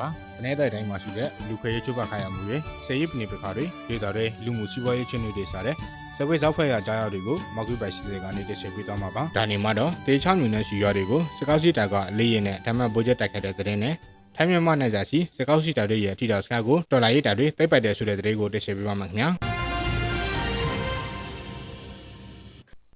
ပါ။တနေ့တိုင်းတိုင်းမှာရှိတဲ့လူခွေရေးချုပ်ပတ်ခိုင်းရမှုတွေစေရေးပဏိပခါတွေဒေတာတွေလူမှုစီးပွားရေးချင်းတွေစားတဲ့စပွဲဇောက်ဖွဲ့ရကြားရတွေကိုမောက်ကူပိုင်စီစဉ်ကနေတရှိပေးသွားမှာပါ။ဒါနေမှာတော့တေချောင်းမြူနဲ့စီရွာတွေကိုစကောက်စီတာကအလေးရင်နဲ့ဓမ္မဘိုးချက်တိုက်ခိုက်တဲ့တဲ့တဲ့နဲ့ထိုင်းမြန်မာနယ်စပ်စီစကောက်စီတာတွေရဲ့ထိတာစကားကိုတော်လာရေးတာတွေတိတ်ပိုက်တဲ့ဆိုတဲ့တဲ့ကိုတရှိပေးပါမှာခင်ဗျာ။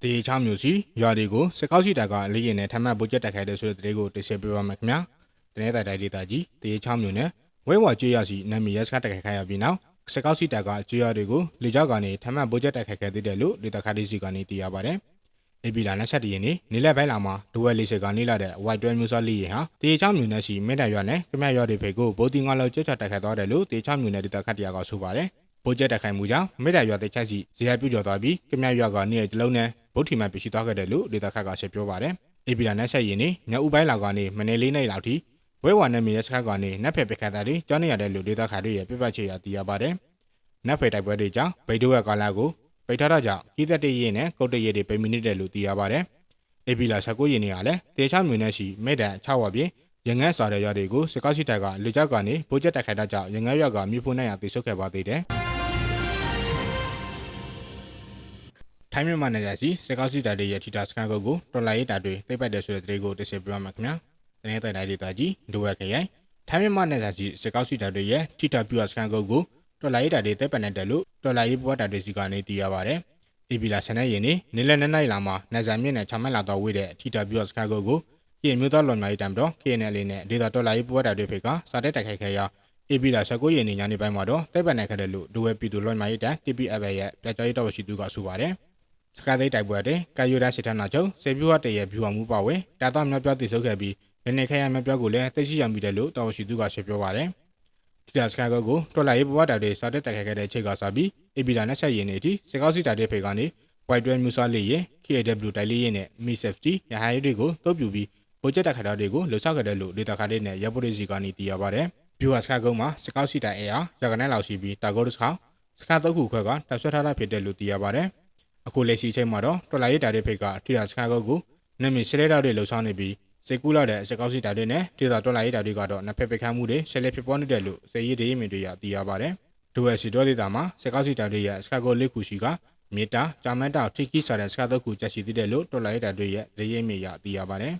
တေချောင်းမြူစီရွာတွေကိုစကောက်စီတာကအလေးရင်နဲ့ဓမ္မဘိုးချက်တိုက်ခိုက်တဲ့ဆိုတဲ့တဲ့ကိုတရှိပေးပါမှာခင်ဗျာ။ တနေ့တိုင်းဒေတာကြီးတေချောင်းမြူနဲ့ဝဲဝါကျွေးရစီနာမည်ရက်စကားတိုက်ခိုက်ခိုင်းရပြီးနောက်စကောက်စီတာကကျွေးရတွေကိုလေကြောက်ကနေဓမ္မဘိုးချက်တိုက်ခိုက်ခဲ့သေးတယ်လို့ဒေတာခါဒီစီကနေသိရပါတယ်။အေပီလာ27ရက်နေ့နေလက်ပိုင်းလာမှာဒိုဝဲလေးစကနေလာတဲ့ white 12မျိုးစားလေးရင်ဟာတေချောင်းမြူနယ်စီမေတ္တာရွာနဲ့ကမြရွာတွေဖေကိုဗိုလ်တီငါလောက်ကြက်ချတိုက်ခိုက်သွားတယ်လို့တေချောင်းမြူနယ်ဒေသခတ်တရားကဆိုပါတယ်။ဗိုလ်ကျက်တိုက်ခိုက်မှုကြောင့်မေတ္တာရွာတဲ့ချက်စီဇေယျပြုကျော်သွားပြီးကမြရွာကနေတလုံးနဲ့ဗုဒ္ဓီမန်ပြရှိသွားခဲ့တယ်လို့ဒေသခတ်ကဆက်ပြောပါတယ်။အေပီလာ27ရက်နေ့ညဦးပိုင်းလာကနေမနေ့လေးနေ့လောက်ထိ ဝဲဝါနယ်မြေရဲစခန်းကနေနက်ဖက်ပခတ်တာတွေကြောင်းနေရတယ်လို့ဒေသခတ်တွေရဲ့ပြပချက်ရသိရပါတယ်။နက်ဖက်တိုက်ပွဲတွေကြောင့်ဗိတ်တိုးရဲ့ကာလာကိုပိတ်ထားတာကြောင့်ကြီးသက်တဲ့ရဲနဲ့ကုတ်တရဲတွေပိတ်မိနေတယ်လို့သိရပါတယ်။အေပီလာ19ရင်နေရလဲတေချာမြွေနဲ့ရှိမေတ္တန်6ဝပြင်းရငန်းစာတဲ့ရွာတွေကိုစကောက်စီတိုက်ကလူကြောက်ကနေဘိုးချက်တက်ခိုက်တာကြောင့်ရငန်းရွာကမြို့ဖို့နိုင်ရတိဆုတ်ခဲ့ပါသေးတယ်ထိုင်းမြန်မာနယ်စီစကောက်စီတိုက်ရဲ့ထီတာစကန်ကုတ်ကိုတော်လိုင်းတာတွေသိပ်ပတ်တယ်ဆိုတဲ့တဲ့ကိုတစ်ဆက်ပြပါမယ်ခင်ဗျာ။တ နေ့တိုင်တိုင်းဒေသကြီးဒိုဝက်ခရိုင်ထိုင်းမြန်မာနယ်စီစကောက်စီတိုက်ရဲ့ထီတာပြူစကန်ကုတ်ကိုတော်လိုင်းတာတွေသိပ်ပတ်နေတယ်လို့တော်လိုင်းဘွားတာတွေစီကနေသိရပါတယ်။အေပီလာဆန်တဲ့ရင်နေနေလက်နဲ့နိုင်လာမှာနိုင်ဇာမြင့်နဲ့ချမက်လာတော့ဝေးတဲ့ထီတာပြူစကားကိုကိုကင်းမျိုးသားလွန်မြိုင်တမ်တော့ KNL နဲ့ဒေတာတော်လာရေးပွဲတာတွေဖေကစာတဲ့တိုက်ခိုက်ခဲ့ရာအေပီလာ19ရင်နေညနေပိုင်းမှာတော့တိုက်ပတ်နိုင်ခဲ့တယ်လို့ဒိုဝဲပီတူလွန်မြိုင်တန် TPF ရဲ့ပြကြရေးတော်ရှိသူကဆိုပါတယ်စကားသိတိုက်ပွဲတဲ့ကာယိုဒါစစ်ထနာချုပ်စေပြူဟတ်တရဲ့ဗျူဟာမှုပါဝင်တာတော့မြောက်ပြောတည်ဆုပ်ခဲ့ပြီး လနေခဲရမြောက်ပြောကိုလည်းသိရှိရမိတယ်လို့တော်ရှိသူကရှင်းပြောပါတယ်ထီတာစကားကိုကိုတော်လာရေးပွဲတာတွေစာတဲ့တိုက်ခိုက်ခဲ့တဲ့ချိန်ကစပြီးအေပီလာ20ရင်နေအထိစကောက်စီတာတဲ့ဖေကနေ white 12မျိုးစားလေးရင် KAW တိုက်လေးရင်နဲ့ Mi Safety ရဟန်းရီတွေကိုတုပ်ပြူပြီးပိုချက်တက်ခါတာတွေကိုလှုပ်ဆောက်ခဲ့တယ်လို့ဒေတာခါတဲ့နဲ့ရပ်ပို့ရေးစီကနေသိရပါတယ်။ Viewer စကားကုန်းမှာစကောက်စီတိုင်အဲအားရကနဲ့လောက်ရှိပြီးတာဂိုဒစ်ခေါစကားတုပ်ခုခွဲကတပ်ဆွဲထားတာဖြစ်တယ်လို့သိရပါတယ်။အခုလက်ရှိချိန်မှာတော့တော်လာရေးတာတဲ့ဖိတ်ကထီတာစကားကုန်းကိုနမီစလဲတာတွေလှုပ်ဆောင်နေပြီး စေကူလာတဲ့စကောက်စီတာတွေနဲ့ဒေတာတော်လာရေးတာတွေကတော့နှစ်ဖက်ပကမ်းမှုတွေဆက်လက်ဖြစ်ပေါ်နေတယ်လို့စေရေးဒေးမင်တွေကသိရပါတယ်။ဒိုဝဲစီတော်ဒေတာမှာစကောက်စီတာတွေရဲ့စကားကုန်းလေးခုရှိကမီတာဂျာမန်တာထိကီစားတဲ့စကားတော့ခုချက်ရှိသေးတယ်လို့တော်လိုက်တာတွေရဲ့ရေးရိပ်မြေရသိရပါတယ်